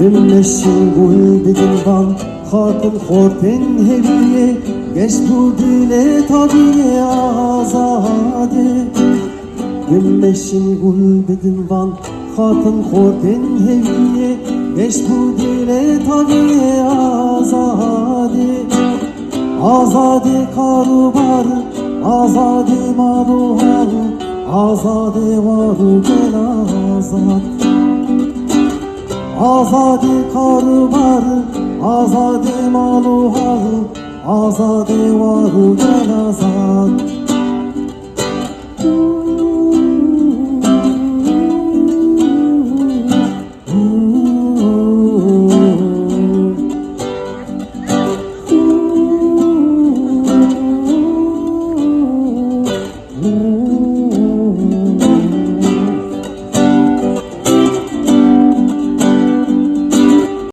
Dimmeşin gul bidilvan Hatun horten heviye Geç bu dile tabiye azade. Dimmeşin gul bidilvan Hatun horten heviye Geç bu dile tabiye azade. Azade karubar Azade maruhar Azade varu gel azad Azade karubar Azade maluhar Azade varu gel azad